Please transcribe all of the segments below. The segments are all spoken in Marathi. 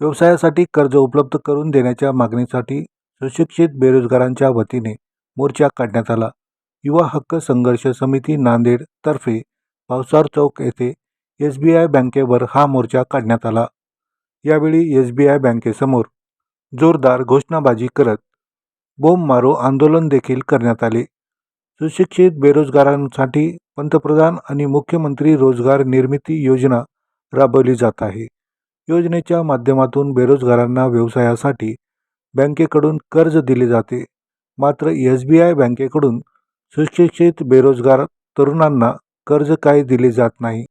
व्यवसायासाठी कर्ज उपलब्ध करून देण्याच्या मागणीसाठी सुशिक्षित बेरोजगारांच्या वतीने मोर्चा काढण्यात आला. युवा हक्क संघर्ष समिती नांदेड तर्फे पावसार चौक येथे एस बी आय बँकेवर हा मोर्चा काढण्यात आला. यावेळी एस बी आय बँकेसमोर जोरदार घोषणाबाजी करत बोंब मारो आंदोलन देखील करण्यात आले. सुशिक्षित बेरोजगारांसाठी पंतप्रधान आणि मुख्यमंत्री रोजगार निर्मिती योजना राबवली जात आहे. योजनेच्या माध्यमातून बेरोजगारांना व्यवसायासाठी बँकेकडून कर्ज दिले जाते. मात्र एस बी आय बँकेकडून सुशिक्षित बेरोजगार तरुणांना कर्ज काय दिले जात नाही.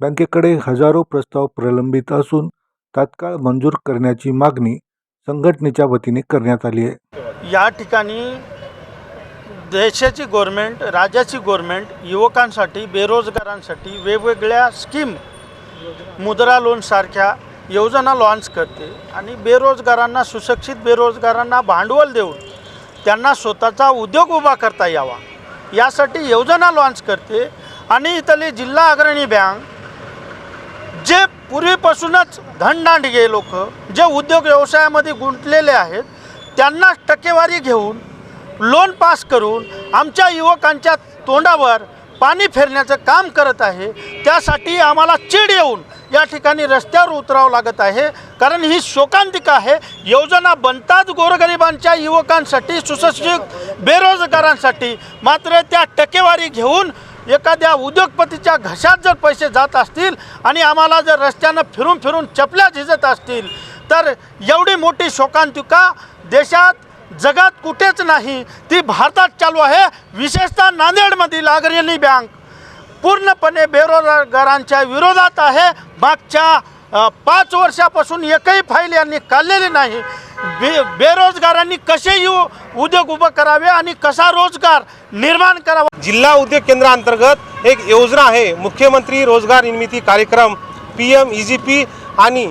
बँकेकडे हजारो प्रस्ताव प्रलंबित असून तात्काळ मंजूर करण्याची मागणी संघटनेच्या वतीने करण्यात आली आहे. या ठिकाणी देशाची गव्हर्मेंट राज्याची गव्हर्मेंट युवकांसाठी बेरोजगारांसाठी वेगवेगळ्या स्कीम मुद्रा लोनसारख्या योजना लॉन्च करते आणि बेरोजगारांना सुशिक्षित बेरोजगारांना भांडवल देऊन त्यांना स्वतःचा उद्योग उभा करता यावा. यासाठी योजना लॉन्च करते आणि इथली जिल्हा अग्रणी बँक जे पूर्वीपासूनच धनदांडगे लोक जे उद्योग व्यवसायामध्ये गुंतलेले आहेत त्यांना टक्केवारी घेऊन लोन पास करून आमच्या युवकांच्या तोंडावर पाणी फेरण्याचं काम करत आहे त्यासाठी आम्हाला चीड येऊन या ठिकाणी रस्त्यावर उतरावं लागत आहे. कारण ही शोकांतिका आहे. योजना बनतात गोरगरिबांच्या युवकांसाठी सुशिक्षित बेरोजगारांसाठी मात्र त्या टक्केवारी घेऊन एखाद्या उद्योगपतीच्या घशात जर पैसे जात असतील आणि आम्हाला जर रस्त्यानं फिरून फिरून चपल्या झिजत असतील तर एवढी मोठी शोकांतिका देशात जगात कुठेच नाही. ती भारतात चालू आहे. विशेषतः नांदेडमधील अग्रणी बँक. पूर्णपणे बेरोजगारांच्या विरोधात आहे. मागच्या पाच वर्षापासून एकही फाईल यांनी काढलेली नाही. बे बेरोजगारांनी कसे येऊ उद्योग उभं करावे आणि कसा रोजगार निर्माण करावा? जिल्हा उद्योग केंद्राअंतर्गत एक योजना आहे. मुख्यमंत्री रोजगार निर्मिती कार्यक्रम P M E G P आणि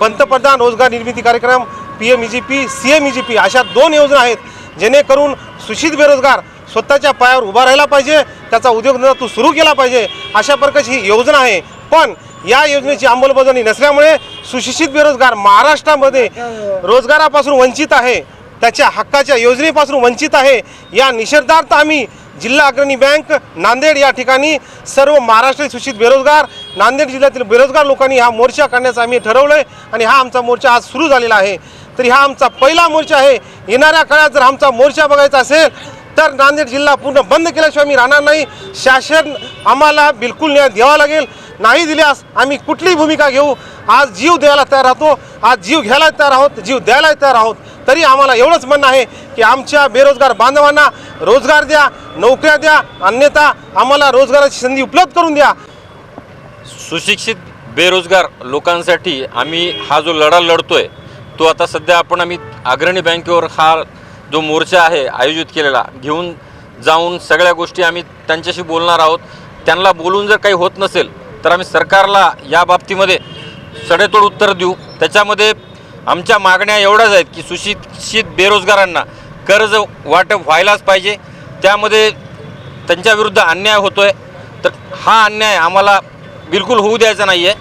पंतप्रधान रोजगार निर्मिती कार्यक्रम P M E G P C M E G P अशा दोन योजना आहेत जेणेकरून सुशित बेरोजगार स्वतःच्या पायावर उभा राहिला पाहिजे त्याचा उद्योगधंदा तो सुरू केला पाहिजे अशा प्रकारची ही योजना आहे. पण या योजनेची अंमलबजावणी नसल्यामुळे सुशिक्षित बेरोजगार महाराष्ट्रामध्ये रोजगारापासून वंचित आहे त्याच्या हक्काच्या योजनेपासून वंचित आहे. या निषेधार्थ आम्ही जिल्हा अग्रणी बँक नांदेड या ठिकाणी सर्व महाराष्ट्रीय सूचित बेरोजगार नांदेड जिल्ह्यातील बेरोजगार लोकांनी हा मोर्चा काढण्याचं आम्ही ठरवलं आहे आणि हा आमचा मोर्चा आज सुरू झालेला आहे. तर हा आमचा पहिला मोर्चा आहे. येणाऱ्या काळात जर आमचा मोर्चा बघायचा असेल तर नांदेड जिल्हा पूर्ण बंद केल्याशिवाय आम्ही राहणार नाही. शासन आम्हाला बिलकुल न्याय द्यावा लागेल. नाही दिल्यास आम्ही कुठलीही भूमिका घेऊ. आज जीव द्यायला तयार राहतो. आज जीव घ्यायला तयार आहोत जीव द्यायला तयार आहोत. तरी आम्हाला एवढंच म्हणणं आहे की आमच्या बेरोजगार बांधवांना रोजगार द्या नोकऱ्या द्या अन्यथा आम्हाला रोजगाराची संधी उपलब्ध करून द्या. सुशिक्षित बेरोजगार लोकांसाठी आम्ही हा जो लढा लढतोय तो आता सध्या आपण आम्ही अग्रणी बँकेवर हा जो मोर्चा आहे आयोजित केलेला घेऊन जाऊन सगळ्या गोष्टी आम्ही त्यांच्याशी बोलणार आहोत. त्यांना बोलून जर काही होत नसेल तर आम्ही सरकारला या बाबतीमध्ये सडेतोड उत्तर देऊ. त्याच्यामध्ये आमच्या मागण्या एवढ्याच आहेत की सुशिक्षित बेरोजगारांना कर्ज वाटप व्हायलाच पाहिजे. त्यामध्ये त्यांच्याविरुद्ध अन्याय होतो आहे तर हा अन्याय आम्हाला बिलकुल होऊ द्यायचा नाही आहे